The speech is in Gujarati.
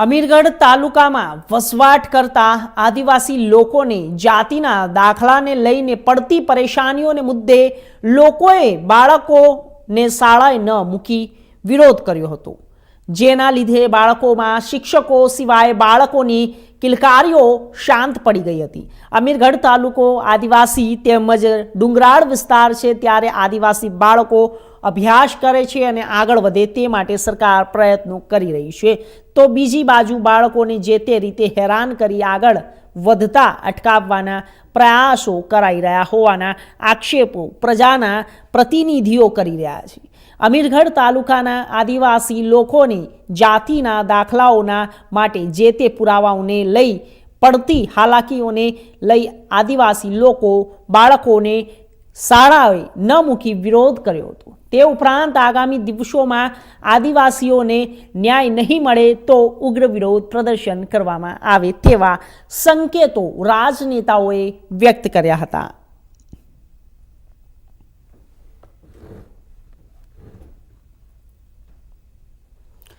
અમીરગઢ તાલુકામાં વસવાટ કરતા આદિવાસી લોકોને જાતિના દાખલાને લઈને પડતી પરેશાનીઓને મુદ્દે લોકોએ બાળકોને શાળાએ ન મૂકી વિરોધ કર્યો હતો. જેના લીધે બાળકોમાં શિક્ષકો સિવાય બાળકોની કિલકારીઓ શાંત પડી ગઈ હતી. અમીરગઢ તાલુકો આદિવાસી તેમજ ડુંગરાળ વિસ્તાર છે ત્યારે આદિવાસી બાળકો અભ્યાસ કરે છે અને આગળ વધે તે માટે સરકાર પ્રયત્નો કરી રહી છે. તો બીજી બાજુ બાળકોને જે તે રીતે હેરાન કરી આગળ વધતા અટકાવવાના પ્રયાસો કરાઈ રહ્યા હોવાના આક્ષેપો પ્રજાના પ્રતિનિધિઓ કરી રહ્યા છે. અમીરગઢ તાલુકાના આદિવાસી લોકોની જાતિના દાખલાઓના માટે જે તે પુરાવાઓને લઈ પડતી હાલાકીઓને લઈ આદિવાસી લોકો બાળકોને શાળાએ ન મૂકી વિરોધ કર્યો હતો. તે ઉપરાંત આગામી દિવસોમાં આદિવાસીઓને ન્યાય નહીં મળે તો ઉગ્ર વિરોધ પ્રદર્શન કરવામાં આવે તેવા સંકેતો રાજનેતાઓએ વ્યક્ત કર્યા હતા.